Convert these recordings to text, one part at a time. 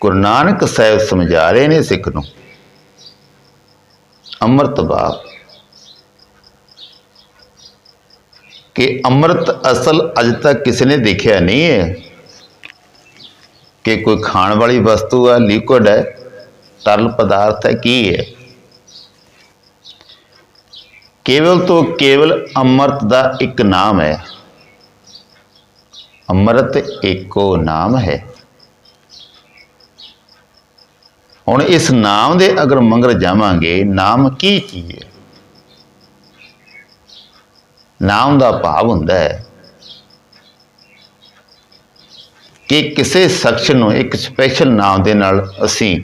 ਗੁਰੂ ਨਾਨਕ ਸਾਹਿਬ ਸਮਝਾ ਰਹੇ ਨੇ ਸਿੱਖ ਨੂੰ। ਅੰਮ੍ਰਿਤ ਬਾਪ ਕਿ ਅੰਮ੍ਰਿਤ ਅਸਲ ਅਜ ਤੱਕ ਕਿਸੇ ਨੇ ਦੇਖਿਆ ਨਹੀਂ ਹੈ। ਕਿ ਕੋਈ ਖਾਣ ਵਾਲੀ ਵਸਤੂ ਹੈ ਲਿਕੁਇਡ ਹੈ, ਤਰਲ ਪਦਾਰਥ ਹੈ, ਕੀ ਹੈ। ਕੇਵਲ ਤੋਂ ਕੇਵਲ ਅੰਮ੍ਰਿਤ ਦਾ ਇੱਕ ਨਾਮ ਹੈ। ਅੰਮ੍ਰਿਤ ਇੱਕੋ ਨਾਮ ਹੈ। ਹੁਣ ਇਸ ਨਾਮ ਦੇ ਅਗਰ ਮੰਗਰ ਜਾਵਾਂਗੇ, ਨਾਮ ਕੀ ਚੀਜ਼ ਹੈ ਨਾਮ ਦਾ ਭਾਵ ਹੁੰਦਾ ਹੈ ਕਿ ਕਿਸੇ ਸ਼ਖਸ ਨੂੰ ਇੱਕ ਸਪੈਸ਼ਲ ਨਾਮ ਦੇ ਨਾਲ ਅਸੀਂ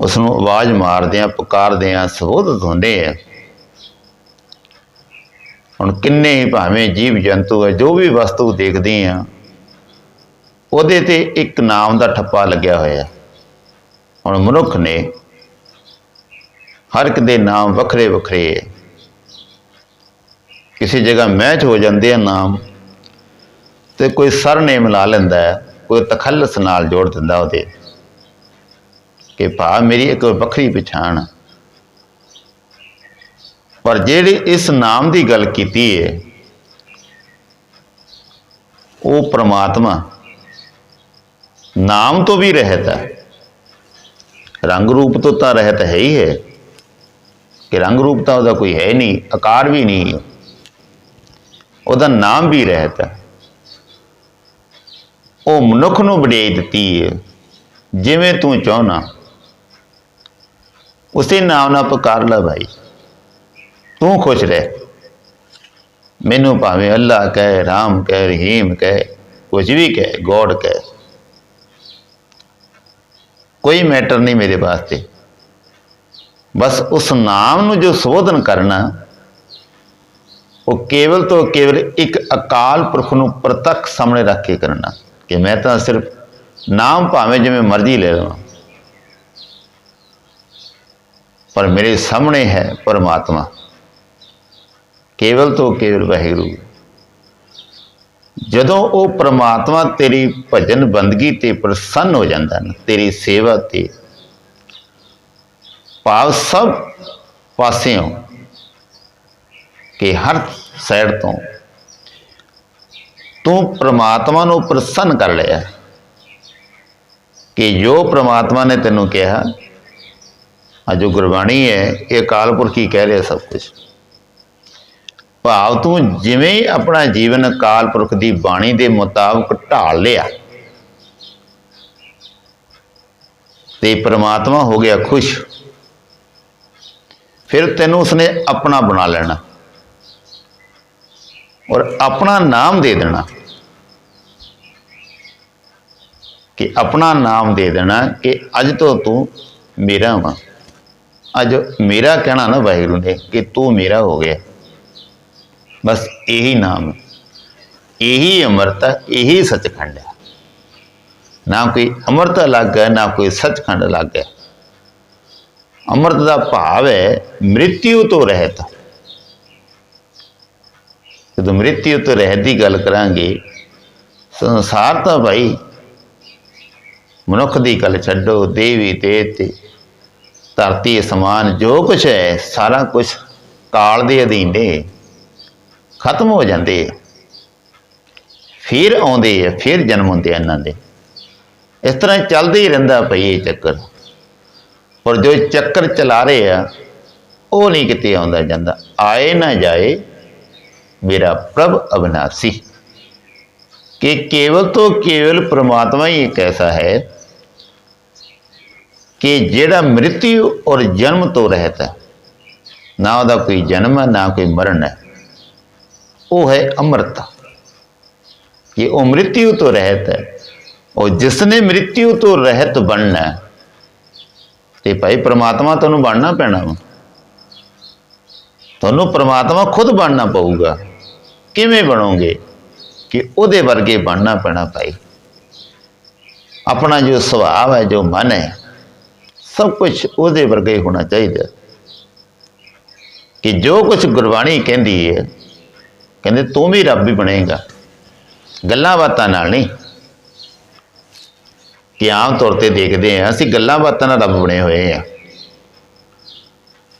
ਉਸ ਨੂੰ ਆਵਾਜ਼ ਮਾਰਦੇ ਆ ਪੁਕਾਰਦੇ ਆ ਸੰਬੋਧਿਤ ਹੁੰਦੇ ਆ ਹੁਣ ਕਿੰਨੇ ਭਾਵੇਂ ਜੀਵ ਜੰਤੂ ਹੈ, ਜੋ ਵੀ ਵਸਤੂ ਦੇਖਦੇ ਆ ਉਹਦੇ ਤੇ ਇੱਕ ਨਾਮ ਦਾ ਠੱਪਾ ਲੱਗਿਆ ਹੋਇਆ ਹੈ। ਹੁਣ ਮਨੁੱਖ ਨੇ ਹਰ ਇੱਕ ਦੇ ਨਾਮ ਵੱਖਰੇ ਵੱਖਰੇ ਹੈ। ਕਿਸੇ ਜਗ੍ਹਾ ਮੈਚ ਹੋ ਜਾਂਦੇ ਆ ਨਾਮ ਤੇ ਕੋਈ ਸਰਨੇਮ ਲਾ ਲੈਂਦਾ ਹੈ, ਕੋਈ ਤਖੱਲਸ ਨਾਲ ਜੋੜ ਦਿੰਦਾ ਉਹਦੇ। ਕਿ ਭਾ, ਮੇਰੀ ਇੱਕ ਵੱਖਰੀ ਪਛਾਣ। ਪਰ ਜਿਹੜੇ ਇਸ ਨਾਮ ਦੀ ਗੱਲ ਕੀਤੀ ਹੈ, ਉਹ ਪ੍ਰਮਾਤਮਾ ਨਾਮ ਤੋਂ ਵੀ ਰਹਿਤ ਹੈ। ਰੰਗ ਰੂਪ ਤੋਂ ਤਾਂ ਰਹਿਤ ਹੈ ਹੀ ਹੈ। ਕਿ ਰੰਗ ਰੂਪ ਤਾਂ ਉਹਦਾ ਕੋਈ ਹੈ ਨਹੀਂ, ਆਕਾਰ ਵੀ ਨਹੀਂ। ਹੈ। ਉਹਦਾ ਨਾਮ ਵੀ ਰਹਿਤ ਹੈ। ਉਹ ਮਨੁੱਖ ਨੂੰ ਵਡਿਆਈ ਦਿੱਤੀ ਹੈ। ਜਿਵੇਂ ਤੂੰ ਚਾਹਨਾ। ਉਸੇ ਨਾਮ ਨਾਲ ਪੁਕਾਰ ਲੈ ਭਾਈ। ਤੂੰ ਖੁਸ਼ ਰਹਿ। ਮੈਨੂੰ ਭਾਵੇਂ ਅੱਲਾ ਕਹੇ, ਰਾਮ ਕਹੇ, ਰਹੀਮ ਕਹੇ ਕੁਝ ਵੀ ਕਹੇ, ਗੋਡ ਕਹੇ। ਕੋਈ ਮੈਟਰ ਨਹੀਂ ਮੇਰੇ ਵਾਸਤੇ। ਬਸ ਉਸ ਨਾਮ ਨੂੰ ਜੋ ਸੋਧਨ ਕਰਨਾ, ਉਹ ਕੇਵਲ ਤੋਂ ਕੇਵਲ ਇੱਕ ਅਕਾਲ ਪੁਰਖ ਨੂੰ ਪ੍ਰਤੱਖ ਸਾਹਮਣੇ ਰੱਖ ਕੇ ਕਰਨਾ। ਕਿ ਮੈਂ ਤਾਂ ਸਿਰਫ ਨਾਮ ਭਾਵੇਂ ਜਿਵੇਂ ਮਰਜ਼ੀ ਲੈ ਲਵਾਂ। ਪਰ ਮੇਰੇ ਸਾਹਮਣੇ ਹੈ ਪਰਮਾਤਮਾ। ਕੇਵਲ ਤੋਂ ਕੇਵਲ ਵਾਹਿਗੁਰੂ। ਜਦੋਂ ਉਹ ਪ੍ਰਮਾਤਮਾ ਤੇਰੀ ਭਜਨ ਬੰਦਗੀ ਤੇ ਪ੍ਰਸੰਨ ਹੋ ਜਾਂਦਾ ਨਾ, ਤੇਰੀ ਸੇਵਾ ਤੇ, ਭਾਵ ਸਭ ਪਾਸਿਓਂ ਕਿ ਹਰ ਸਾਈਡ ਤੋਂ ਤੂੰ ਪ੍ਰਮਾਤਮਾ ਨੂੰ ਪ੍ਰਸੰਨ ਕਰ ਲਿਆ। ਕਿ ਜੋ ਪ੍ਰਮਾਤਮਾ ਨੇ ਤੈਨੂੰ ਕਿਹਾ ਆ ਜੋ ਗੁਰਬਾਣੀ ਹੈ, ਇਹ ਅਕਾਲ ਪੁਰਖ ਕਹਿ ਰਿਹਾ ਸਭ ਕੁਝ ਭਾਵ ਤੂੰ ਜਿਵੇਂ ਆਪਣਾ ਜੀਵਨ ਅਕਾਲ ਪੁਰਖ ਦੀ ਬਾਣੀ ਦੇ ਮੁਤਾਬਕ ਢਾਲ ਲਿਆ ਤੇ ਪ੍ਰਮਾਤਮਾ ਹੋ ਗਿਆ ਖੁਸ਼, ਫਿਰ ਤੈਨੂੰ ਉਸਨੇ ਆਪਣਾ ਬਣਾ ਲੈਣਾ ਔਰ ਆਪਣਾ ਨਾਮ ਦੇ ਦੇਣਾ ਕਿ ਆਪਣਾ ਨਾਮ ਦੇ ਦੇਣਾ ਕਿ ਅੱਜ ਤੋਂ ਤੂੰ ਮੇਰਾ ਵਾ। ਅੱਜ ਮੇਰਾ ਕਹਿਣਾ ਨਾ ਵਾਹਿਗੁਰੂ ਨੇ ਕਿ ਤੂੰ ਮੇਰਾ ਹੋ ਗਿਆ। ਬਸ ਇਹੀ ਨਾਮ ਇਹੀ ਅੰਮ੍ਰਿਤ ਹੈ ਇਹੀ ਸੱਚਖੰਡ ਹੈ। ਨਾ ਕੋਈ ਅੰਮ੍ਰਿਤ ਅਲੱਗ ਹੈ, ਨਾ ਕੋਈ ਸੱਚਖੰਡ ਅਲੱਗ ਹੈ। ਅੰਮ੍ਰਿਤ ਦਾ ਭਾਵ ਹੈ ਮ੍ਰਿਤਿਉ ਤੋਂ ਰਹਿਤ। ਜਦੋਂ ਮ੍ਰਿਤਿਉ ਤੋਂ ਰਹਿਤ ਦੀ ਗੱਲ ਕਰਾਂਗੇ, ਸੰਸਾਰ ਤਾਂ ਭਾਈ ਮਨੁੱਖ ਦੀ ਗੱਲ ਛੱਡੋ, ਦੇਵੀ ਦੇਵਤੇ ਧਰਤੀ ਸਮਾਨ ਜੋ ਕੁਛ ਹੈ, ਸਾਰਾ ਕੁਝ ਕਾਲ ਦੇ ਅਧੀਨ ਨੇ ਖਤਮ ਹੋ ਜਾਂਦੇ ਆ। ਫਿਰ ਆਉਂਦੇ ਆ, ਫਿਰ ਜਨਮ ਹੁੰਦੇ ਆ ਇਹਨਾਂ ਦੇ। ਇਸ ਤਰ੍ਹਾਂ ਚੱਲਦੇ ਹੀ ਰਹਿੰਦਾ ਪਈ ਇਹ ਚੱਕਰ। ਪਰ ਜੋ ਚੱਕਰ ਚਲਾ ਰਹੇ ਆ, ਉਹ ਨਹੀਂ ਕਿਤੇ ਆਉਂਦਾ ਜਾਂਦਾ। ਆਏ ਨਾ ਜਾਏ, ਮੇਰਾ ਪ੍ਰਭ ਅਬਨਾਸੀ। ਕਿ ਕੇਵਲ ਤੋਂ ਕੇਵਲ ਪ੍ਰਮਾਤਮਾ ਹੀ ਇੱਕ ਐਸਾ ਹੈ ਕਿ ਜਿਹੜਾ ਮ੍ਰਿਤਿਉ ਔਰ ਜਨਮ ਤੋਂ ਰਹਿਤ ਹੈ। ਨਾ ਉਹਦਾ ਕੋਈ ਜਨਮ ਹੈ, ਨਾ ਕੋਈ ਮਰਨ ਹੈ। ਉਹ ਹੈ ਅੰਮ੍ਰਿਤ। ਇਹ ਉਹ ਮ੍ਰਿਤਿਉ ਤੋਂ ਰਹਿਤ ਹੈ ਉਹ ਜਿਸਨੇ ਮ੍ਰਿਤਿਉ ਤੋਂ ਰਹਿਤ ਬਣਨਾ ਹੈ, ਤੇ ਭਾਈ ਪ੍ਰਮਾਤਮਾ ਤੁਹਾਨੂੰ ਬਣਨਾ ਪੈਣਾ ਵਾ। ਤੁਹਾਨੂੰ ਪ੍ਰਮਾਤਮਾ ਖੁਦ ਬਣਨਾ ਪਊਗਾ। ਕਿਵੇਂ ਬਣੋਗੇ? ਕਿ ਉਹਦੇ ਵਰਗੇ ਬਣਨਾ ਪੈਣਾ ਭਾਈ। ਆਪਣਾ ਜੋ ਸੁਭਾਅ ਹੈ ਜੋ ਮਨ ਹੈ ਸਭ ਕੁਝ ਉਹਦੇ ਵਰਗੇ ਹੋਣਾ ਚਾਹੀਦਾ। ਕਿ ਜੋ ਕੁਝ ਗੁਰਬਾਣੀ ਕਹਿੰਦੀ ਹੈ ਕਹਿੰਦੇ ਤੂੰ ਵੀ ਰੱਬ ਹੀ ਬਣੇਗਾ। ਗੱਲਾਂ ਬਾਤਾਂ ਨਾਲ ਨਹੀਂ। ਕਿ ਆਮ ਤੌਰ ਤੇ ਦੇਖਦੇ ਆ ਅਸੀਂ ਗੱਲਾਂ ਬਾਤਾਂ ਨਾਲ ਰੱਬ ਬਣੇ ਹੋਏ ਆ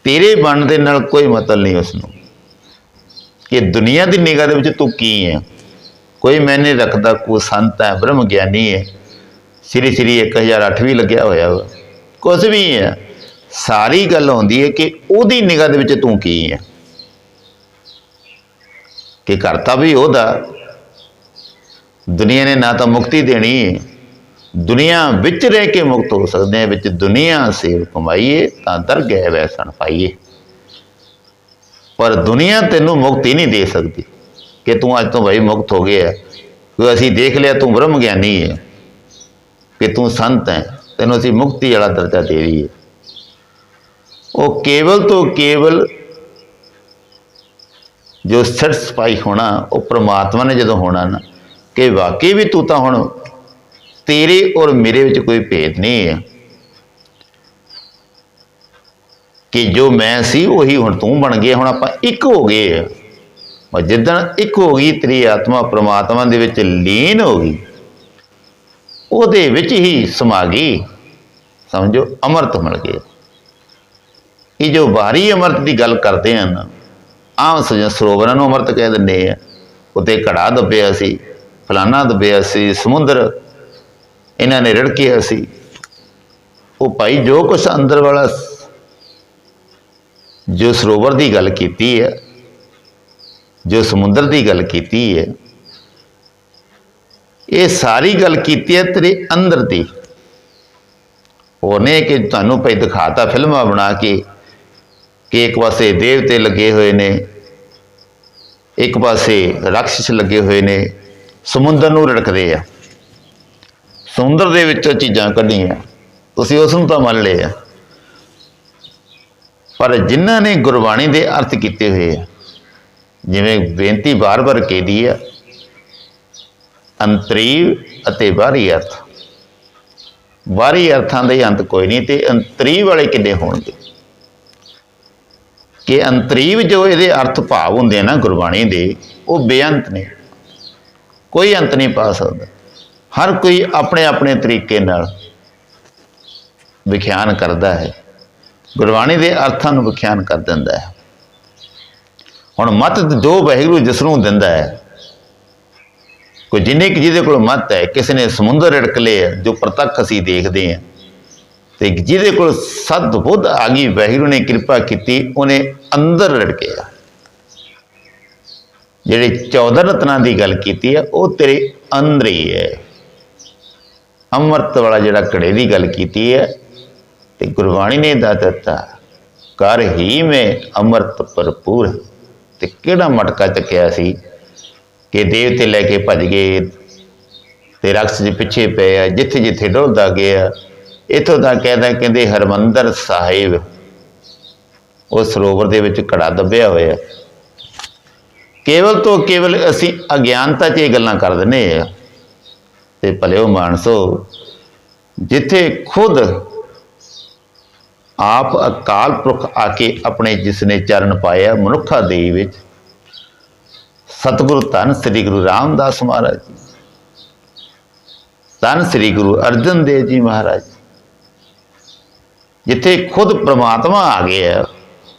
ਤੇਰੇ ਬਣ ਦੇ ਨਾਲ ਕੋਈ ਮਤਲਬ ਨਹੀਂ ਉਸ ਨੂੰ ਕਿ ਦੁਨੀਆ ਦੀ ਨਿਗਾਹ ਦੇ ਵਿੱਚ ਤੂੰ ਕੀ ਹੈ? ਕੋਈ ਮੈਨੇ ਰੱਖਦਾ ਕੋ ਸੰਤ ਹੈ, ਬ੍ਰਹਮ ਗਿਆਨੀ ਹੈ। ਸ੍ਰੀ ਸ੍ਰੀ 1008 ਵੀ ਲੱਗਿਆ ਹੋਇਆ ਵਾ। ਕੁਝ ਵੀ ਹੈ। ਸਾਰੀ ਗੱਲ ਹੁੰਦੀ ਹੈ ਕਿ ਉਹਦੀ ਨਿਗਾਹ ਦੇ ਵਿੱਚ ਤੂੰ ਕੀ ਹੈ? ਕਿ ਕਰਤਾ ਵੀ ਉਹਦਾ। ਦੁਨੀਆ ਨੇ ਨਾ ਤਾਂ ਮੁਕਤੀ ਦੇਣੀ। ਹੈ ਦੁਨੀਆ ਵਿੱਚ ਰਹਿ ਕੇ ਮੁਕਤ ਹੋ ਸਕਦੇ ਹਾਂ, ਵਿੱਚ ਦੁਨੀਆ ਸੇਵ ਕਮਾਈਏ, ਤਾਂ ਦਰਗਹਿ ਵੈਸਣ ਪਾਈਏ। ਪਰ ਦੁਨੀਆ ਤੈਨੂੰ ਮੁਕਤੀ ਨਹੀਂ ਦੇ ਸਕਦੀ ਕਿ ਤੂੰ ਅੱਜ ਤੋਂ ਭਾਈ ਮੁਕਤ ਹੋ ਗਿਆ। ਕਿ ਅਸੀਂ ਦੇਖ ਲਿਆ, ਤੂੰ ਬ੍ਰਹਮ ਗਿਆਨੀ ਹੈ। ਕਿ ਤੂੰ ਸੰਤ ਹੈ, ਤੈਨੂੰ ਅਸੀਂ ਮੁਕਤੀ ਵਾਲਾ ਦਰਜਾ ਦੇ ਦਈਏ। ਉਹ ਕੇਵਲ ਤੋਂ ਕੇਵਲ ਜੋ ਸਿਰ ਸੈਟੀਸਫਾਈ ਹੋਣਾ, ਉਹ ਪ੍ਰਮਾਤਮਾ ਨੇ ਜਦੋਂ ਹੋਣਾ ਨਾ, ਕਿ ਵਾਕਈ ਵੀ ਤੂੰ ਤਾਂ ਹੁਣ ਤੇਰੇ ਔਰ ਮੇਰੇ ਵਿੱਚ ਕੋਈ ਭੇਦ ਨਹੀਂ ਹੈ। ਕਿ ਜੋ ਮੈਂ ਸੀ, ਉਹੀ ਹੁਣ ਤੂੰ ਬਣ ਗਿਆ, ਹੁਣ ਆਪਾਂ ਇੱਕ ਹੋ ਗਏ ਆ। ਔਰ ਜਿੱਦਣ ਇੱਕ ਹੋ ਗਈ, ਤੇਰੀ ਆਤਮਾ ਪ੍ਰਮਾਤਮਾ ਦੇ ਵਿੱਚ ਲੀਨ ਹੋ ਗਈ, ਉਹਦੇ ਵਿੱਚ ਹੀ ਸਮਾ ਗਈ। ਸਮਝੋ, ਅਮਰਤ ਮਿਲ ਗਿਆ। ਇਹ ਜੋ ਬਾਹਰੀ ਅਮਰਤ ਦੀ ਗੱਲ ਕਰਦੇ ਹਨ ਆਮ ਸਜ ਸਰੋਵਰਾਂ ਨੂੰ ਅਮਰਤ ਕਹਿ ਦਿੰਦੇ ਆ। ਉੱਤੇ ਘੜਾ ਦੱਬਿਆ ਸੀ, ਫਲਾਨਾ ਦੱਬਿਆ ਸੀ, ਸਮੁੰਦਰ ਇਹਨਾਂ ਨੇ ਰੜਕਿਆ ਸੀ। ਉਹ ਭਾਈ ਜੋ ਕੁਛ ਅੰਦਰ ਵਾਲਾ ਜੋ ਸਰੋਵਰ ਦੀ ਗੱਲ ਕੀਤੀ ਹੈ, ਜੋ ਸਮੁੰਦਰ ਦੀ ਗੱਲ ਕੀਤੀ ਹੈ, ਇਹ ਸਾਰੀ ਗੱਲ ਕੀਤੀ ਹੈ ਤੇਰੇ ਅੰਦਰ ਦੀ। ਉਹਨੇ ਕਿ ਤੁਹਾਨੂੰ ਭਾਈ ਦਿਖਾਤਾ ਫਿਲਮਾਂ ਬਣਾ ਕੇ ਕਿ ਇੱਕ ਪਾਸੇ ਦੇਵਤੇ ਲੱਗੇ ਹੋਏ ਨੇ, ਇੱਕ ਪਾਸੇ ਰਾਖਸ਼ ਲੱਗੇ ਹੋਏ ਨੇ, ਸਮੁੰਦਰ ਨੂੰ ਰੜਕਦੇ ਆ। ਸਮੁੰਦਰ ਦੇ ਵਿੱਚੋਂ ਚੀਜ਼ਾਂ ਕੱਢੀਆਂ, ਤੁਸੀਂ ਉਸ ਨੂੰ ਤਾਂ ਮੰਨ ਲਿਆ ਪਰ ਜਿਨ੍ਹਾਂ ਨੇ ਗੁਰਬਾਣੀ ਦੇ ਅਰਥ ਕੀਤੇ ਹੋਏ ਆ, ਜਿਵੇਂ ਬੇਨਤੀ ਬਾਰ-ਬਾਰ ਕਹਿਦੀ ਆ, ਅੰਤਰੀਵ ਅਤੇ ਬਾਹਰੀ ਅਰਥ। ਬਾਹਰੀ ਅਰਥਾਂ ਦੇ ਅੰਤ ਕੋਈ ਨਹੀਂ ਤੇ ਅੰਤਰੀਵ ਵਾਲੇ ਕਿੰਨੇ ਹੋਣਗੇ? ਕਿ ਅੰਤਰੀਵ ਜੋ ਇਹਦੇ ਅਰਥ ਭਾਵ ਹੁੰਦੇ ਆ ਨਾ ਗੁਰਬਾਣੀ ਦੇ, ਉਹ ਬੇਅੰਤ ਨੇ। ਕੋਈ ਅੰਤ ਨਹੀਂ ਪਾ ਸਕਦਾ। ਹਰ ਕੋਈ ਆਪਣੇ ਆਪਣੇ ਤਰੀਕੇ ਨਾਲ ਵਿਖਿਆਨ ਕਰਦਾ ਹੈ। ਗੁਰਬਾਣੀ ਦੇ ਅਰਥਾਂ ਨੂੰ ਵਿਖਿਆਨ ਕਰ ਦਿੰਦਾ ਹੈ। ਹੁਣ ਮਤ ਜੋ ਵਾਹਿਗੁਰੂ ਜਿਸ ਨੂੰ ਦਿੰਦਾ ਹੈ, ਕੋਈ ਜਿੰਨੇ ਕਿ ਜਿਹਦੇ ਕੋਲ ਮਤ ਹੈ, ਕਿਸੇ ਨੇ ਸਮੁੰਦਰ ਰੜਕ ਲਿਆ ਜੋ ਪ੍ਰਤੱਖ ਅਸੀਂ ਦੇਖਦੇ ਹਾਂ ਤੇ ਜਿਹਦੇ ਕੋਲ ਸਦ ਬੁੱਧ ਆ ਗਈ ਵਾਹਿਗੁਰੂ ਨੇ ਕਿਰਪਾ ਕੀਤੀ, ਉਹਨੇ ਅੰਦਰ ਲੜਕਿਆ ਜਿਹੜੇ 14 ਰਤਨਾਂ ਦੀ ਗੱਲ ਕੀਤੀ ਹੈ ਉਹ ਤੇਰੇ ਅੰਦਰ ਹੀ ਹੈ। ਅੰਮ੍ਰਿਤ ਵਾਲਾ ਜਿਹੜਾ ਘੜੇ ਦੀ ਗੱਲ ਕੀਤੀ ਹੈ, ਤੇ ਗੁਰਬਾਣੀ ਨੇ ਦੱਸ ਦਿੱਤਾ ਕਰ ਹੀ ਮੈਂ ਅੰਮ੍ਰਿਤ ਭਰਪੂਰ ਤੇ ਕਿਹੜਾ ਮਟਕਾ ਚੱਕਿਆ ਸੀ ਕਿ ਦੇਵਤੇ ਲੈ ਕੇ ਭੱਜ ਗਏ ਤੇ ਰਕਸ ਦੇ ਪਿੱਛੇ ਪਏ ਆ ਜਿੱਥੇ ਜਿੱਥੇ ਡੁੱਲਦਾ ਗਿਆ। ਇਥੋਂ ਤਾਂ ਕਹਿੰਦਾ ਕਹਿੰਦੇ ਹਰਮੰਦਰ ਸਾਹਿਬ, ਉਹ ਸਰੋਵਰ ਦੇ ਵਿੱਚ ਘੜਾ ਦੱਬਿਆ ਹੋਇਆ। ਕੇਵਲ ਤੋਂ ਕੇਵਲ ਅਸੀਂ ਅਗਿਆਨਤਾ 'ਚ ਇਹ ਗੱਲਾਂ ਕਰ ਦਿੰਦੇ ਆ ਤੇ ਭਲਿਓ ਮਾਨਸੋ, ਜਿੱਥੇ ਖੁਦ ਆਪ ਅਕਾਲ ਪੁਰਖ ਆ ਕੇ ਆਪਣੇ ਜਿਸ ਨੇ ਚਰਨ ਪਾਇਆ ਮਨੁੱਖਾ ਦੇ ਵਿੱਚ, ਸਤਿਗੁਰੂ ਧੰਨ ਸ੍ਰੀ ਗੁਰੂ ਰਾਮਦਾਸ ਮਹਾਰਾਜ ਜੀ। ਧੰਨ ਸ੍ਰੀ ਗੁਰੂ ਅਰਜਨ ਦੇਵ ਜੀ ਮਹਾਰਾਜ ਜਿੱਥੇ ਖੁਦ ਪ੍ਰਮਾਤਮਾ ਆ ਗਿਆ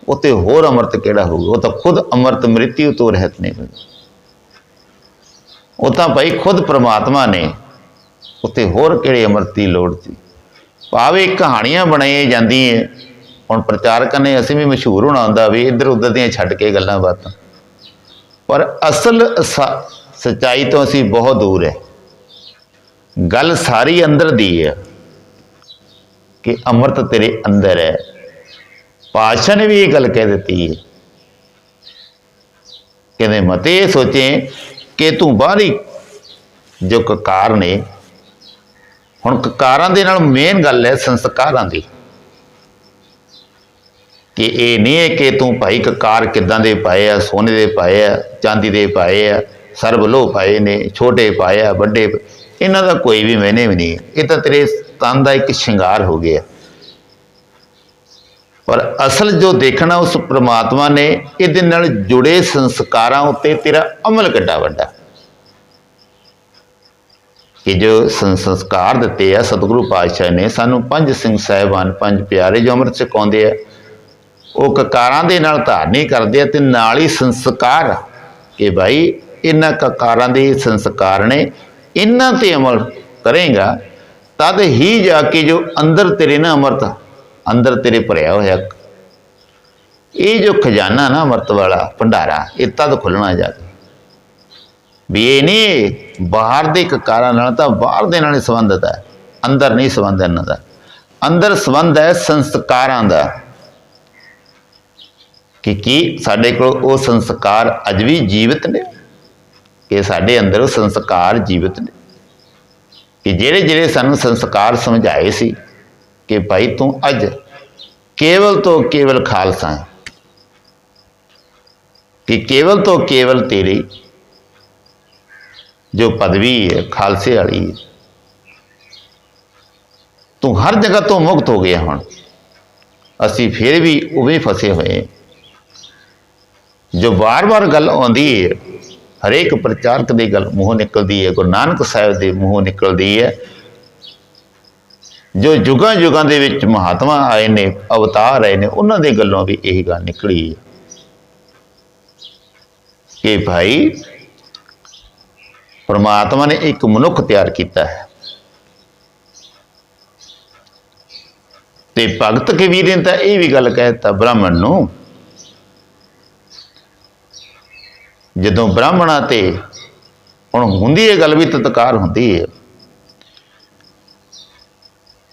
ਉਤੇ ਹੋਰ ਅੰਮ੍ਰਿਤ ਕਿਹੜਾ ਹੋਊਗਾ? ਉਹ ਤਾਂ ਖੁਦ ਅੰਮ੍ਰਿਤ ਮ੍ਰਿਤਿਉ ਤੋਂ ਰਹਿਤ ਨਹੀਂ ਹੋਈ ਉਹ ਤਾਂ ਭਾਈ ਖੁਦ ਪ੍ਰਮਾਤਮਾ ਨੇ ਉਤੇ ਹੋਰ ਕਿਹੜੇ ਅੰਮ੍ਰਿਤ ਦੀ ਲੋੜ ਸੀ? ਭਾਵੇਂ ਕਹਾਣੀਆਂ ਬਣਾਈਆਂ ਜਾਂਦੀਆਂ ਹੁਣ ਪ੍ਰਚਾਰਕਾਂ ਨੇ ਅਸੀਂ ਵੀ ਮਸ਼ਹੂਰ ਹੋਣਾ ਹੁੰਦਾ ਵੀ ਇੱਧਰ ਉੱਧਰ ਦੀਆਂ ਛੱਡ ਕੇ ਗੱਲਾਂ ਬਾਤਾਂ। ਪਰ ਅਸਲ ਸ- ਤੋਂ ਅਸੀਂ ਬਹੁਤ ਦੂਰ ਹੈ ਗੱਲ ਸਾਰੀ ਅੰਦਰ ਦੀ ਹੈ ਕਿ ਅੰਮ੍ਰਿਤ ਤੇਰੇ ਅੰਦਰ ਹੈ। ਪਾਤਸ਼ਾਹ ਨੇ ਵੀ ਇਹ ਗੱਲ ਕਹਿ ਦਿੱਤੀ ਹੈ। ਕਹਿੰਦੇ, ਮਤੇ ਸੋਚੇ ਕਿ ਤੂੰ ਬਾਹਰੀ ਜੋ ਕਕਾਰ ਨੇ, ਹੁਣ ਕਕਾਰਾਂ ਦੇ ਨਾਲ ਮੇਨ ਗੱਲ ਹੈ ਸੰਸਕਾਰਾਂ ਦੀ। ਕਿ ਇਹ ਨਹੀਂ ਹੈ ਕਿ ਤੂੰ ਭਾਈ ਕਕਾਰ ਕਿੱਦਾਂ ਦੇ ਪਾਏ ਆ, ਸੋਨੇ ਦੇ ਪਾਏ ਆ, ਚਾਂਦੀ ਦੇ ਪਾਏ ਆ, ਸਰਬ ਲੋਹ ਪਾਏ ਨੇ, ਛੋਟੇ ਪਾਏ ਆ, ਵੱਡੇ ਇਹਨਾਂ ਦਾ ਕੋਈ ਵੀ ਮੈਨੇ ਵੀ ਨਹੀਂ ਇਹ ਤਾਂ ਤੇਰੇ ਤਨ ਦਾ ਇੱਕ ਸ਼ਿੰਗਾਰ ਹੋ ਗਿਆ। ਪਰ ਅਸਲ ਜੋ ਦੇਖਣਾ ਉਸ ਪ੍ਰਮਾਤਮਾ ਨੇ, ਇਹਦੇ ਨਾਲ ਜੁੜੇ ਸੰਸਕਾਰਾਂ ਉੱਤੇ ਤੇਰਾ ਅਮਲ ਕਿੱਡਾ ਵੱਡਾ। ਕਿ ਜੋ ਸੰਸਕਾਰ ਦਿੱਤੇ ਆ ਸਤਿਗੁਰੂ ਪਾਤਸ਼ਾਹ ਨੇ, ਸਾਨੂੰ ਪੰਜ ਸਿੰਘ ਸਾਹਿਬਾਨ, ਪੰਜ ਪਿਆਰੇ ਜੋ ਅੰਮ੍ਰਿਤ ਛਕਾਉਂਦੇ ਆ, ਉਹ ਕਕਾਰਾਂ ਦੇ ਨਾਲ ਧਾਰਨੀ ਕਰਦੇ ਆ ਤੇ ਨਾਲ ਹੀ ਸੰਸਕਾਰ ਕਿ ਭਾਈ ਇਹਨਾਂ ਕਕਾਰਾਂ ਦੇ ਸੰਸਕਾਰ ਨੇ ਇਹਨਾਂ ਤੇ ਅਮਲ ਕਰੇਗਾ ਤਦ ਹੀ ਜਾ ਕੇ ਜੋ ਅੰਦਰ ਤੇਰੇ ਨਾ ਅੰਮ੍ਰਿਤ, ਅੰਦਰ ਤੇਰੇ ਭਰਿਆ ਹੋਇਆ। ਇਹ ਜੋ ਖਜ਼ਾਨਾ ਨਾ ਅੰਮ੍ਰਿਤ ਵਾਲਾ ਭੰਡਾਰਾ, ਇਹ ਤਦ ਖੁੱਲਣਾ ਜਾ ਕੇ। ਵੀ ਇਹ ਨਹੀਂ, ਬਾਹਰ ਦੇ ਕਕਾਰਾਂ ਨਾਲ ਤਾਂ ਬਾਹਰ ਦੇ ਨਾਲ ਹੀ ਸੰਬੰਧਿਤ ਹੈ। ਅੰਦਰ ਨਹੀਂ ਸੰਬੰਧ ਇਹਨਾਂ ਦਾ। ਅੰਦਰ ਸੰਬੰਧ ਹੈ ਸੰਸਕਾਰਾਂ ਦਾ। ਕਿ ਕੀ ਸਾਡੇ ਕੋਲ ਉਹ ਸੰਸਕਾਰ ਅਜ ਵੀ ਜੀਵਤ ਨੇ? ਕਿ ਸਾਡੇ ਅੰਦਰ ਸੰਸਕਾਰ ਜੀਵਤ ਨੇ। ਕਿ ਜਿਹੜੇ ਜਿਹੜੇ ਸਾਨੂੰ ਸੰਸਕਾਰ ਸਮਝਾਏ ਸੀ ਕਿ ਭਾਈ ਤੂੰ ਅੱਜ ਕੇਵਲ ਤੋਂ ਕੇਵਲ ਖਾਲਸਾ ਹੈ। ਕਿ ਕੇਵਲ ਤੋਂ ਕੇਵਲ ਤੇਰੀ ਜੋ ਪਦਵੀ ਹੈ, ਖਾਲਸੇ ਵਾਲੀ ਹੈ। ਤੂੰ ਹਰ ਜਗ੍ਹਾ ਤੋਂ ਮੁਕਤ ਹੋ ਗਿਆ ਹੁਣ। ਅਸੀਂ ਫਿਰ ਵੀ ਉਵੇਂ ਫਸੇ ਹੋਏ ਜੋ ਵਾਰ-ਵਾਰ ਗੱਲ ਆਉਂਦੀ ਹੈ ਹਰੇਕ ਪ੍ਰਚਾਰਕ ਦੀ ਗੱਲ ਮੂੰਹੋਂ ਨਿਕਲਦੀ ਹੈ, ਗੁਰੂ ਨਾਨਕ ਸਾਹਿਬ ਦੇ ਮੂੰਹੋਂ ਨਿਕਲਦੀ ਹੈ। ਜੋ ਯੁਗਾਂ ਯੁਗਾਂ ਦੇ ਵਿੱਚ ਮਹਾਤਮਾ ਆਏ ਨੇ, ਅਵਤਾਰ ਆਏ ਨੇ, ਉਹਨਾਂ ਦੇ ਗੱਲੋਂ ਵੀ ਇਹੀ ਗੱਲ ਨਿਕਲੀ ਹੈ। ਕਿ ਭਾਈ, ਪਰਮਾਤਮਾ ਨੇ ਇੱਕ ਮਨੁੱਖ ਤਿਆਰ ਕੀਤਾ ਹੈ। ਤੇ ਭਗਤ ਕਬੀਰ ਨੇ ਤਾਂ ਇਹ ਵੀ ਗੱਲ ਕਹਿਤਾ ਬ੍ਰਾਹਮਣ ਨੂੰ ਜਦੋਂ ਬ੍ਰਾਹਮਣਾਂ ਤੇ ਹੁਣ ਹੁੰਦੀ ਹੈ ਗੱਲ ਵੀ ਤਤਕਾਰ ਹੁੰਦੀ ਹੈ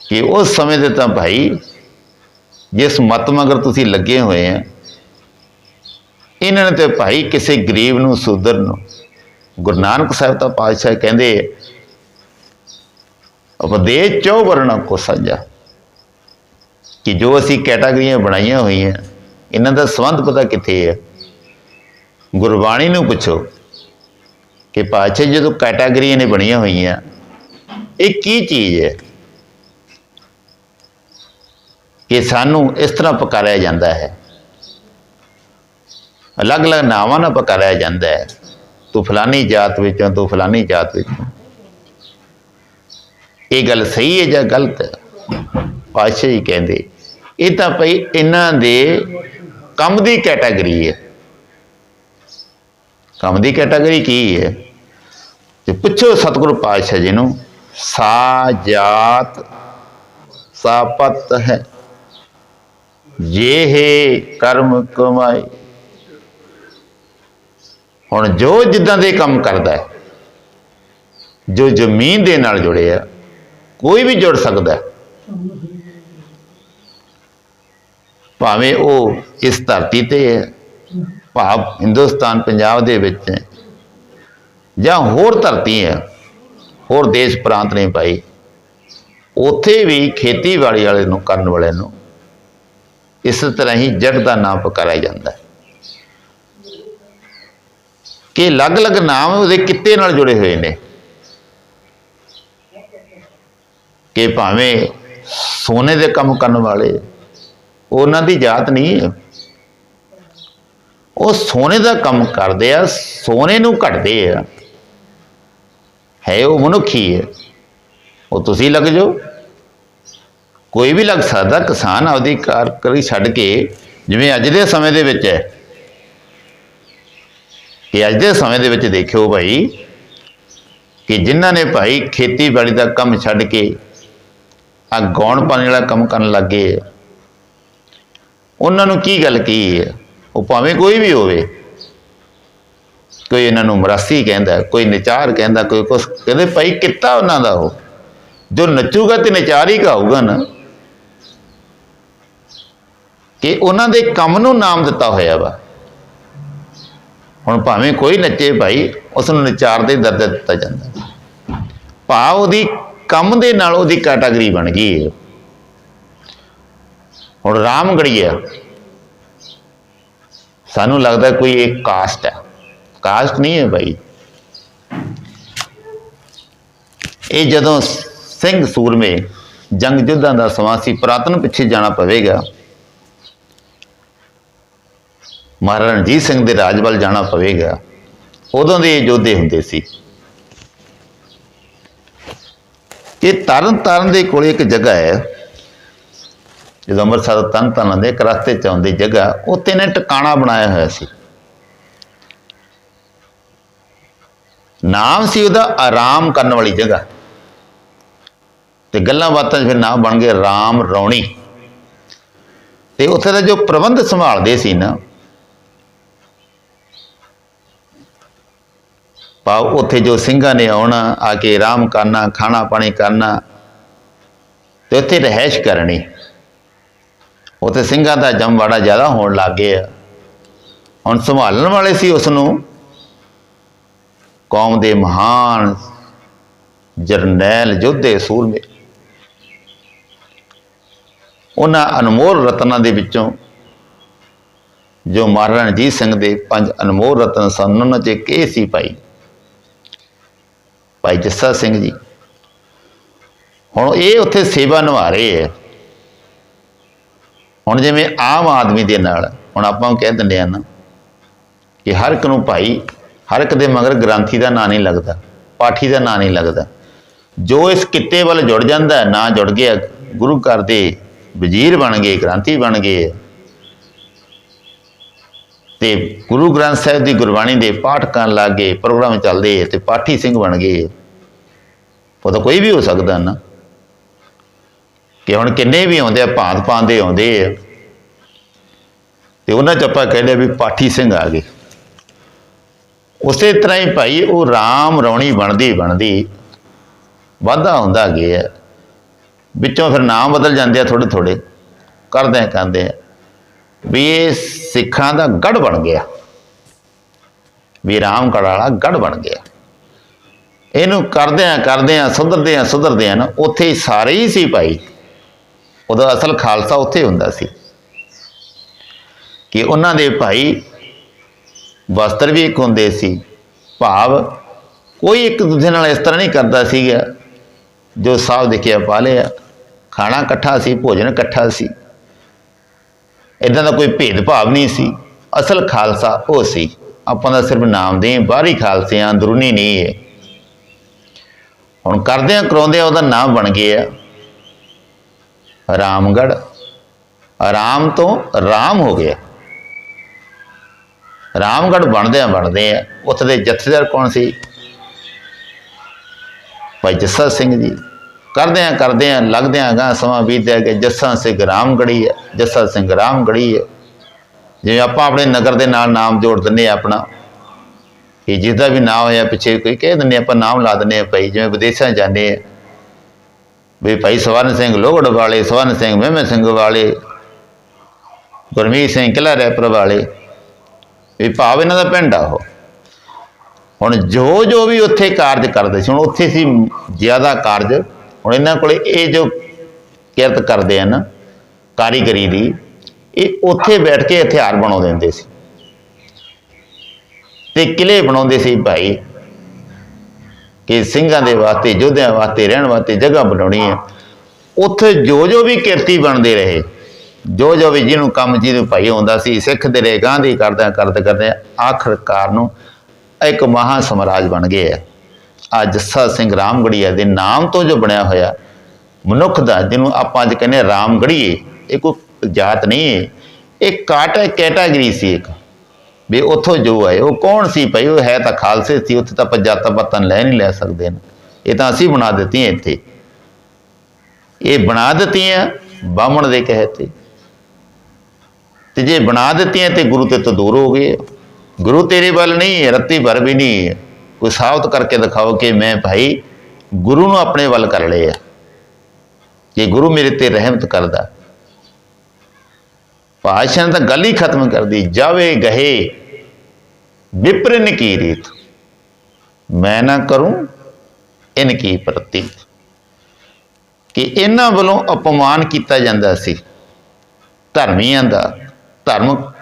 ਕਿ ਉਸ ਸਮੇਂ ਦੇ ਤਾਂ ਭਾਈ ਜਿਸ ਮਤ ਮਗਰ ਤੁਸੀਂ ਲੱਗੇ ਹੋਏ ਆ, ਇਹਨਾਂ ਨੇ ਤੇ ਭਾਈ ਕਿਸੇ ਗਰੀਬ ਨੂੰ, ਸੂਦਰ ਨੂੰ, ਗੁਰੂ ਨਾਨਕ ਸਾਹਿਬ ਤਾਂ ਪਾਤਸ਼ਾਹ ਕਹਿੰਦੇ ਉਪਦੇਸ਼ ਚੋ ਵਰਣਾ ਕੋ ਸੱਜਾ ਕਿ ਜੋ ਅਸੀਂ ਕੈਟਾਗਰੀਆਂ ਬਣਾਈਆਂ ਹੋਈਆਂ, ਇਹਨਾਂ ਦਾ ਸੰਬੰਧ ਪਤਾ ਕਿੱਥੇ ਹੈ ਗੁਰਬਾਣੀ ਨੂੰ ਪੁੱਛੋ ਕਿ ਪਾਤਸ਼ਾਹ ਜਦੋਂ ਕੈਟਾਗਰੀਆਂ ਨੇ ਬਣੀਆਂ ਹੋਈਆਂ, ਇਹ ਕੀ ਚੀਜ਼ ਹੈ ਕਿ ਸਾਨੂੰ ਇਸ ਤਰ੍ਹਾਂ ਪੁਕਾਰਿਆ ਜਾਂਦਾ ਹੈ? ਅਲੱਗ-ਅਲੱਗ ਨਾਵਾਂ ਨਾਲ ਪੁਕਾਰਿਆ ਜਾਂਦਾ ਹੈ। ਤੂੰ ਫਲਾਨੀ ਜਾਤ ਵਿੱਚੋਂ, ਤੂੰ ਫਲਾਨੀ ਜਾਤ ਵਿੱਚੋਂ। ਇਹ ਗੱਲ ਸਹੀ ਹੈ ਜਾਂ ਗਲਤ? ਹੈ ਪਾਤਸ਼ਾਹ ਜੀ ਕਹਿੰਦੇ, ਇਹ ਤਾਂ ਭਈ ਇਹਨਾਂ ਦੇ ਕੰਮ ਦੀ ਕੈਟਾਗਰੀ ਹੈ। ਕੰਮ ਦੀ ਕੈਟਾਗਰੀ ਕੀ ਹੈ? ਤੇ ਪੁੱਛੋ ਸਤਿਗੁਰੂ ਪਾਤਸ਼ਾਹ ਜੀ ਨੂੰ, ਸਾ ਜਾਤ ਸਾਪਤ ਹੈ, ਜੇ ਕਰਮ ਕਮਾਈ ਹੁਣ ਜੋ ਜਿੱਦਾਂ ਦੇ ਕੰਮ ਕਰਦਾ ਹੈ, ਜੋ ਜ਼ਮੀਨ ਦੇ ਨਾਲ ਜੁੜਿਆ ਕੋਈ ਵੀ ਜੁੜ ਸਕਦਾ ਭਾਵੇਂ ਉਹ ਇਸ ਧਰਤੀ ਤੇ ਹੈ ਭਾਵ ਹਿੰਦੁਸਤਾਨ, ਪੰਜਾਬ ਦੇ ਵਿੱਚ ਜਾਂ ਹੋਰ ਧਰਤੀ ਹੈ, ਹੋਰ ਦੇਸ਼ ਪ੍ਰਾਂਤ ਨੇ ਭਾਈ, ਉੱਥੇ ਵੀ ਖੇਤੀਬਾੜੀ ਵਾਲੇ ਨੂੰ, ਕਰਨ ਵਾਲੇ ਨੂੰ ਇਸ ਤਰ੍ਹਾਂ ਹੀ ਜੜ ਦਾ ਨਾਮ ਪੁਕਾਰਿਆ ਜਾਂਦਾ ਹੈ। ਕਿ ਅਲੱਗ-ਅਲੱਗ ਨਾਮ ਉਹਦੇ ਕਿੱਤੇ ਨਾਲ ਜੁੜੇ ਹੋਏ ਨੇ। ਕਿ ਭਾਵੇਂ ਸੋਨੇ ਦੇ ਕੰਮ ਕਰਨ ਵਾਲੇ, ਉਹਨਾਂ ਦੀ ਜਾਤ ਨਹੀਂ ਹੈ ਉਹ ਸੋਨੇ ਦਾ ਕੰਮ ਕਰਦੇ ਆ, ਸੋਨੇ ਨੂੰ ਘਟਦੇ ਆ। ਹੈ ਉਹ ਮਨੁੱਖੀ ਹੈ ਉਹ ਤੁਸੀਂ ਲੱਗ ਜਾਓ। ਕੋਈ ਵੀ ਲੱਗ ਸਕਦਾ, ਕਿਸਾਨ ਆਪਦੀ ਕਾਰਕਰੀ ਛੱਡ ਕੇ, ਜਿਵੇਂ ਅੱਜ ਦੇ ਸਮੇਂ ਦੇ ਵਿੱਚ ਹੈ। ਕਿ ਅੱਜ ਦੇ ਸਮੇਂ ਦੇ ਵਿੱਚ ਦੇਖਿਓ ਭਾਈ, ਕਿ ਜਿਨ੍ਹਾਂ ਨੇ ਭਾਈ ਖੇਤੀਬਾੜੀ ਦਾ ਕੰਮ ਛੱਡ ਕੇ ਆ ਗੌਣ ਪਾਣੀ ਵਾਲਾ ਕੰਮ ਕਰਨ ਲੱਗੇ ਉਹਨਾਂ ਨੂੰ ਕੀ ਗੱਲ ਕੀ ਹੈ? ਉਹ ਭਾਵੇਂ ਕੋਈ ਵੀ ਹੋਵੇ। ਕੋਈ ਇਹਨਾਂ ਨੂੰ ਮਰਾਸੀ ਕਹਿੰਦਾ, ਕੋਈ ਨਚਾਰ ਕਹਿੰਦਾ, ਕੋਈ ਕੁਛ ਕਹਿੰਦੇ, ਭਾਈ ਕਿੱਤਾ ਉਹਨਾਂ ਦਾ ਉਹ? ਜੋ ਨੱਚੂਗਾ ਤੇ ਨਚਾਰ ਹੀ ਕਹਾਊਗਾ ਨਾ। ਕਿ ਉਹਨਾਂ ਦੇ ਕੰਮ ਨੂੰ ਨਾਮ ਦਿੱਤਾ ਹੋਇਆ ਵਾ। ਹੁਣ ਭਾਵੇਂ ਕੋਈ ਨੱਚੇ ਭਾਈ, ਉਸ ਨੂੰ ਨਚਾਰ ਦੇ ਦਰਜਾ ਦਿੱਤਾ ਜਾਂਦਾ। ਭਾਵ ਉਹਦੀ ਕੰਮ ਦੇ ਨਾਲ ਉਹਦੀ ਕੈਟਾਗਰੀ ਬਣ ਗਈ ਹੈ ਹੁਣ ਰਾਮਗੜੀਆ ਸਾਨੂੰ ਲੱਗਦਾ ਕੋਈ ਇੱਕ ਕਾਸਟ ਹੈ। ਕਾਸਟ ਨਹੀਂ ਹੈ ਭਾਈ ਇਹ ਜਦੋਂ ਸਿੰਘ ਸੂਰਮੇ ਜੰਗ ਯੁੱਧਾਂ ਦਾ ਸਮਾਂ ਸੀ, ਪੁਰਾਤਨ ਪਿੱਛੇ ਜਾਣਾ ਪਵੇਗਾ। ਮਹਾਰਾਜਾ ਰਣਜੀਤ ਸਿੰਘ ਦੇ ਰਾਜ ਵੱਲ ਜਾਣਾ ਪਵੇਗਾ। ਉਦੋਂ ਦੇ ਇਹ ਯੋਧੇ ਹੁੰਦੇ ਸੀ। ਇਹ ਤਰਨ ਤਾਰਨ ਦੇ ਕੋਲ ਇੱਕ ਜਗ੍ਹਾ ਹੈ। ਜਦੋਂ ਅੰਮ੍ਰਿਤਸਰ ਤਨ ਤਨ ਦੇ ਇੱਕ ਰਸਤੇ ਚ ਆਉਂਦੀ ਜਗ੍ਹਾ ਉੱਤੇ ਇਹਨੇ ਟਿਕਾਣਾ ਬਣਾਇਆ ਹੋਇਆ ਸੀ। ਨਾਮ ਸੀ ਉਹਦਾ ਆਰਾਮ ਕਰਨ ਵਾਲੀ ਜਗ੍ਹਾ। ਤੇ ਗੱਲਾਂ ਬਾਤਾਂ ਫਿਰ ਨਾਮ ਬਣ ਗਏ ਰਾਮ ਰੌਣੀ। ਤੇ ਉੱਥੇ ਦਾ ਜੋ ਪ੍ਰਬੰਧ ਸੰਭਾਲਦੇ ਸੀ ਨਾ ਪਾ ਉੱਥੇ ਜੋ ਸਿੰਘਾਂ ਨੇ ਆਉਣਾ, ਆ ਕੇ ਆਰਾਮ ਕਰਨਾ, ਖਾਣਾ ਪਾਣੀ ਕਰਨਾ, ਤੇ ਉੱਥੇ ਰਹਿائش ਕਰਨੀ। ਉੱਥੇ ਸਿੰਘਾਂ ਦਾ ਜੰਮਵਾੜਾ ਜ਼ਿਆਦਾ ਹੋਣ ਲੱਗ ਗਿਆ। ਹੁਣ ਸੰਭਾਲਣ ਵਾਲੇ ਸੀ ਉਸ ਨੂੰ ਕੌਮ ਦੇ ਮਹਾਨ ਜਰਨੈਲ ਯੋਧੇ ਸੂਰਮੇ ਉਹਨਾਂ ਅਨਮੋਲ ਰਤਨਾਂ ਦੇ ਵਿੱਚੋਂ ਜੋ ਮਹਾਰਾਜਾ ਰਣਜੀਤ ਸਿੰਘ ਦੇ ਪੰਜ ਅਨਮੋਲ ਰਤਨ ਸਨ, ਉਹਨਾਂ 'ਚ ਇੱਕ ਇਹ ਸੀ ਭਾਈ ਭਾਈ ਜੱਸਾ ਸਿੰਘ ਜੀ। ਹੁਣ ਇਹ ਉੱਥੇ ਸੇਵਾ ਨਿਭਾ ਰਹੇ ਹੈ। ਹੁਣ ਜਿਵੇਂ ਆਮ ਆਦਮੀ ਦੇ ਨਾਲ ਹੁਣ ਆਪਾਂ ਕਹਿ ਦਿੰਦੇ ਆ ਨਾ ਕਿ ਹਰ ਇੱਕ ਨੂੰ ਭਾਈ ਹਰ ਇੱਕ ਦੇ ਮਗਰ ਗ੍ਰੰਥੀ ਦਾ ਨਾਂ ਨਹੀਂ ਲੱਗਦਾ ਪਾਠੀ ਦਾ ਨਾਂ ਨਹੀਂ ਲੱਗਦਾ। ਜੋ ਇਸ ਕਿੱਤੇ ਵੱਲ ਜੁੜ ਜਾਂਦਾ ਹੈ, ਨਾ ਜੁੜ ਗਿਆ ਗੁਰੂ ਘਰ ਦੇ ਵਜ਼ੀਰ ਬਣ ਗਏ ਗ੍ਰੰਥੀ ਬਣ ਗਏ। ਤੇ ਗੁਰੂ ਗ੍ਰੰਥ ਸਾਹਿਬ ਦੀ ਗੁਰਬਾਣੀ ਦੇ ਪਾਠ ਕਰਨ ਲੱਗ ਗਏ ਪ੍ਰੋਗਰਾਮ ਚੱਲਦੇ ਤੇ ਪਾਠੀ ਸਿੰਘ ਬਣ ਗਏ। ਉਹ ਤਾਂ ਕੋਈ ਵੀ ਹੋ ਸਕਦਾ ਨਾ। ਕਿ ਹੁਣ ਕਿੰਨੇ ਵੀ ਆਉਂਦੇ ਆ, ਭਾਂਤ ਪਾਉਂਦੇ ਆਉਂਦੇ ਆ। ਤੇ ਉਹਨਾਂ ਚ ਆਪਾਂ ਕਹਿੰਦੇ ਵੀ ਪਾਠੀ ਸਿੰਘ ਆ ਗਏ। ਉਸੇ ਤਰ੍ਹਾਂ ਹੀ ਭਾਈ ਉਹ ਰਾਮ ਰੌਣੀ ਬਣਦੀ ਬਣਦੀ ਵਾਧਾ ਹੁੰਦਾ ਗਿਆ। ਵਿੱਚੋਂ ਫਿਰ ਨਾਮ ਬਦਲ ਜਾਂਦੇ ਆ ਥੋੜੇ ਥੋੜੇ ਕਰਦੇ ਆ ਕਹਿੰਦੇ ਆ। ਵੀ ਇਹ ਸਿੱਖਾਂ ਦਾ ਗੜ ਬਣ ਗਿਆ। ਵੀ ਰਾਮਗੜ੍ਹ ਵਾਲਾ ਗੜ ਬਣ ਗਿਆ। ਇਹਨੂੰ ਕਰਦੇ ਆ ਕਰਦੇ ਆ, ਸੁਧਰਦੇ ਆ ਸੁਧਰਦੇ ਆ ਨਾ, ਉੱਥੇ ਹੀ ਸਾਰੇ ਹੀ ਸੀ ਭਾਈ। ਉਹਦਾ ਅਸਲ ਖਾਲਸਾ ਉੱਥੇ ਹੁੰਦਾ ਸੀ। ਕਿ ਉਹਨਾਂ ਦੇ ਭਾਈ ਵਸਤਰ ਵੀ ਇੱਕ ਹੁੰਦੇ ਸੀ, ਭਾਵ ਕੋਈ ਇੱਕ ਦੂਜੇ ਨਾਲ ਇਸ ਤਰ੍ਹਾਂ ਨਹੀਂ ਕਰਦਾ ਸੀਗਾ, ਜੋ ਸਾਹ ਦਿਖਿਆ ਪਾ ਲਿਆ। ਖਾਣਾ ਇਕੱਠਾ ਸੀ, ਭੋਜਨ ਇਕੱਠਾ ਸੀ। ਇਦਾਂ ਦਾ ਕੋਈ ਭੇਦਭਾਵ ਨਹੀਂ ਸੀ। ਅਸਲ ਖਾਲਸਾ ਉਹ ਸੀ। ਆਪਾਂ ਦਾ ਸਿਰਫ ਨਾਮ ਦੇ ਬਾਹਰੀ ਖਾਲਸੇ ਆ, ਅੰਦਰੂਨੀ ਨਹੀਂ ਹੈ। ਹੁਣ ਕਰਦੇ ਆ, ਕਰਾਉਂਦੇ ਆ, ਉਹਦਾ ਨਾਮ ਬਣ ਗਿਆ। ਰਾਮਗੜ। ਰਾਮ ਤੋਂ ਰਾਮ ਹੋ ਗਿਆ। ਰਾਮਗੜ ਬਣਦੇ ਆ ਬਣਦੇ ਆ। ਉੱਥੇ ਦੇ ਜਥੇਦਾਰ ਕੌਣ ਸੀ? ਭਾਈ ਜੱਸਾ ਸਿੰਘ ਜੀ। ਕਰਦੇ ਆ ਕਰਦੇ ਆ ਲੱਗਦੇ ਆ ਗਾ ਸਮਾਂ ਬੀਤਿਆ ਕਿ ਜੱਸਾ ਸਿੰਘ ਰਾਮਗੜੀ ਹੈ ਜੱਸਾ ਸਿੰਘ ਰਾਮਗੜੀ ਹੈ ਜਿਵੇਂ ਆਪਾਂ ਆਪਣੇ ਨਗਰ ਦੇ ਨਾਲ ਨਾਮ ਜੋੜ ਦਿੰਦੇ ਆ ਆਪਣਾ। ਕਿ ਜਿਹਦਾ ਵੀ ਨਾਮ ਹੋਇਆ ਪਿੱਛੇ ਕੋਈ ਕਹਿ ਦਿੰਦੇ ਆਪਾਂ ਨਾਮ ਲਾ ਦਿੰਦੇ ਆ ਭਾਈ। ਜਿਵੇਂ ਵਿਦੇਸ਼ਾਂ ਜਾਂਦੇ ਆ। ਵੀ ਭਾਈ ਸਵਰਨ ਸਿੰਘ ਲੋਹੜ ਵਾਲੇ, ਸਵਰਨ ਸਿੰਘ ਮਹਿਮੇ ਸਿੰਘ ਵਾਲੇ, ਗੁਰਮੀਤ ਸਿੰਘ ਕਿਲਾ ਰੈਪਰ ਵਾਲੇ, ਵੀ ਭਾਵ ਇਹਨਾਂ ਦਾ ਪਿੰਡ ਆ ਉਹ। ਹੁਣ ਜੋ ਜੋ ਵੀ ਉੱਥੇ ਕਾਰਜ ਕਰਦੇ ਸੀ, ਹੁਣ ਉੱਥੇ ਸੀ ਜ਼ਿਆਦਾ ਕਾਰਜ, ਹੁਣ ਇਹਨਾਂ ਕੋਲੇ ਇਹ ਜੋ ਕਿਰਤ ਕਰਦੇ ਆ ਨਾ ਕਾਰੀਗਰੀ ਦੀ, ਇਹ ਉੱਥੇ ਬੈਠ ਕੇ ਹਥਿਆਰ ਬਣਾਉਂਦੇ ਹੁੰਦੇ ਸੀ। ਤੇ ਕਿਲੇ ਬਣਾਉਂਦੇ ਸੀ ਭਾਈ। ਕਿ ਸਿੰਘਾਂ ਦੇ ਵਾਸਤੇ, ਯੋਧਿਆਂ ਵਾਸਤੇ, ਰਹਿਣ ਵਾਸਤੇ ਜਗ੍ਹਾ ਬਣਾਉਣੀ ਹੈ। ਉੱਥੇ ਜੋ ਜੋ ਵੀ ਕਿਰਤੀ ਬਣਦੇ ਰਹੇ, ਜੋ ਜੋ ਵੀ ਜਿਹਨੂੰ ਕੰਮ ਜਿਹਨੂੰ ਭਾਈ ਆਉਂਦਾ ਸੀ ਸਿੱਖਦੇ ਰਹੇ, ਗਾਂਧੀ ਕਰਦਿਆਂ ਕਰਦੇ ਕਰਦੇ ਆਖਰਕਾਰ ਨੂੰ ਇੱਕ ਮਹਾ ਸਮਰਾਜ ਬਣ ਗਏ ਹੈ ਆ ਜੱਸਾ ਸਿੰਘ ਰਾਮਗੜੀਆ ਦੇ ਨਾਮ ਤੋਂ ਜੋ ਬਣਿਆ ਹੋਇਆ ਮਨੁੱਖ ਦਾ, ਜਿਹਨੂੰ ਆਪਾਂ ਅੱਜ ਕਹਿੰਦੇ ਹਾਂ ਰਾਮਗੜੀਏ, ਇਹ ਕੋਈ ਜਾਤ ਨਹੀਂ ਹੈ। ਇਹ ਕਾਟਾ ਕੈਟਾਗਰੀ ਸੀ ਇੱਕ। ਵੀ ਉੱਥੋਂ ਜੋ ਆਏ ਉਹ ਕੌਣ ਸੀ ਭਾਈ? ਉਹ ਹੈ ਤਾਂ ਖਾਲਸੇ ਸੀ, ਉੱਥੇ ਤਾਂ ਆਪਾਂ ਜਾਤਾਂ ਪਾਤਾਂ ਲੈ ਨਹੀਂ ਲੈ ਸਕਦੇ ਨੇ। ਇਹ ਤਾਂ ਅਸੀਂ ਬਣਾ ਦਿੱਤੀਆਂ ਇੱਥੇ। ਇਹ ਬਣਾ ਦਿੱਤੀਆਂ ਬਾਹਮਣ ਦੇ ਕਹੇ ਤੇ। ਤੇ ਜੇ ਬਣਾ ਦਿੱਤੀਆਂ ਤੇ ਗੁਰੂ ਤੇ ਤੋਂ ਦੂਰ ਹੋ ਗਏ। ਗੁਰੂ ਤੇਰੇ ਵੱਲ ਨਹੀਂ, ਰੱਤੀ ਭਰ ਵੀ ਨਹੀਂ। ਕੋਈ ਸਾਬਤ ਕਰਕੇ ਦਿਖਾਓ ਕਿ ਮੈਂ ਭਾਈ ਗੁਰੂ ਨੂੰ ਆਪਣੇ ਵੱਲ ਕਰ ਲਿਆ। ਕਿ ਗੁਰੂ ਮੇਰੇ ਤੇ ਰਹਿਮਤ ਕਰਦਾ ਪਾਸ਼ਾ ਤਾਂ ਗੱਲ ਹੀ ਖਤਮ ਕਰਦੀ ਜਾਵੇ ਗਹੇ ਵਿਪਰਨ ਕੀ ਰੀਤ? ਮੈਂ ਨਾ ਕਰੂੰ ਇਨ ਕੀ ਪ੍ਰਤੀਤ? ਕਿ ਇਹਨਾਂ ਵੱਲੋਂ ਅਪਮਾਨ ਕੀਤਾ ਜਾਂਦਾ ਸੀ ਧਰਮੀਆਂ ਦਾ, ਧਰਮ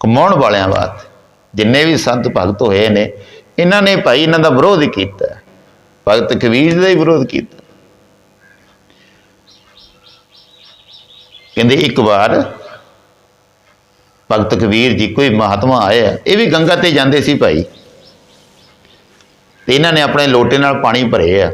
ਕਮਾਉਣ ਵਾਲਿਆਂ ਵਾਸਤੇ। ਜਿੰਨੇ ਵੀ ਸੰਤ ਭਗਤ ਹੋਏ ਨੇ, ਇਹਨਾਂ ਨੇ ਭਾਈ ਇਹਨਾਂ ਦਾ ਵਿਰੋਧ ਕੀਤਾ। ਭਗਤ ਕਬੀਰ ਦਾ ਹੀ ਵਿਰੋਧ ਕੀਤਾ। ਕਹਿੰਦੇ ਇੱਕ ਵਾਰ ਭਗਤ ਕਬੀਰ ਜੀ ਕੋਈ ਮਹਾਤਮਾ ਆਇਆ, ਇਹ ਵੀ ਗੰਗਾ ਤੇ ਜਾਂਦੇ ਸੀ ਭਾਈ। ਤੇ ਇਹਨਾਂ ਨੇ ਆਪਣੇ ਲੋਟੇ ਨਾਲ ਪਾਣੀ ਭਰੇ ਆ।